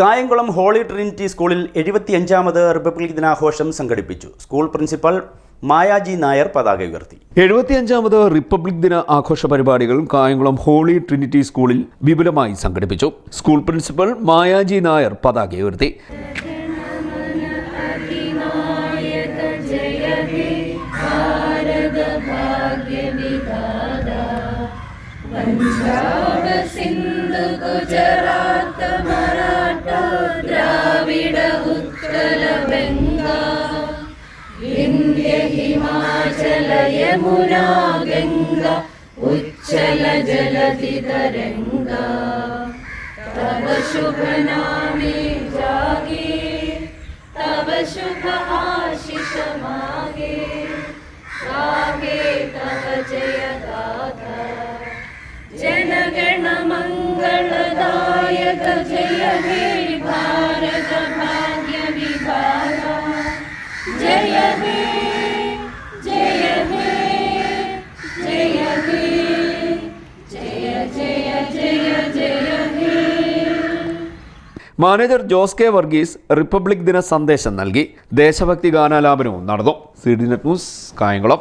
Kayamkulam holy Trinity സ്കൂളിൽ എഴുപത്തിയഞ്ചാമത് republic ദിനാഘോഷം സംഘടിപ്പിച്ചു. സ്കൂൾ പ്രിൻസിപ്പൽ മായാജി നായർ പതാക ഉയർത്തി. എഴുപത്തിയഞ്ചാമത് റിപ്പബ്ലിക് ദിന ആഘോഷ പരിപാടികൾ കായംകുളം ഹോളി ട്രിനിറ്റി സ്കൂളിൽ വിപുലമായി സംഘടിപ്പിച്ചു. സ്കൂൾ പ്രിൻസിപ്പൽ മായാജി നായർ പതാക ഉയർത്തി. സിന്ധു ഗുജറാത്ത് മറാഠ हिमाचल यमुना हिमाचलयमुनागङ्गा उच्छल जलतितरङ्गा तव शुभनामे जागे तव शुभ आशिष मागे आगे तव जय गागा जनगणमङ्गलदायक जयमे भारतपाद्य विभागा जय हे manager Jose K Varghese republic ദിന സന്ദേശം നൽകി. ദേശഭക്തി ഗാനാലാപനവും നടന്നു. C D net news Kayamkulam.